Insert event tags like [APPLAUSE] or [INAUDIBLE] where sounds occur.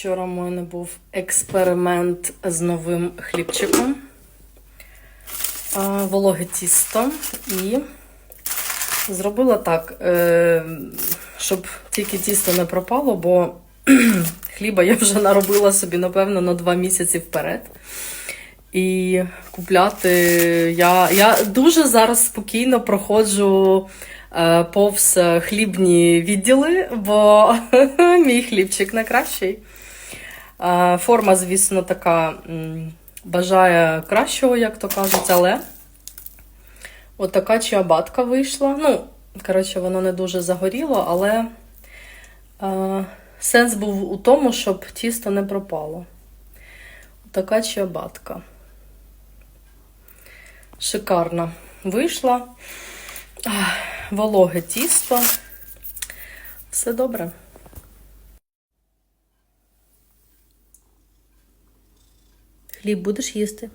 Вчора в мене був експеримент з новим хлібчиком. Вологе тісто. І зробила так, е, щоб тільки тісто не пропало, бо [CLEARS THROAT] хліба я вже наробила собі, напевно, на два місяці вперед. І купляти я, я дуже зараз спокійно проходжу повз хлібні відділи, бо [LAUGHS] мій хлібчик найкращий. Е, форма, звісно, така бажає кращого, як то кажуть, але от така чиабатка вийшла. Ну, коротше, воно не дуже загоріло, але е, сенс був у тому, щоб тісто не пропало. Така чиабатка. Шикарно вийшла. Ах, Вологе тісто. Все добре. Хліб будеш їсти?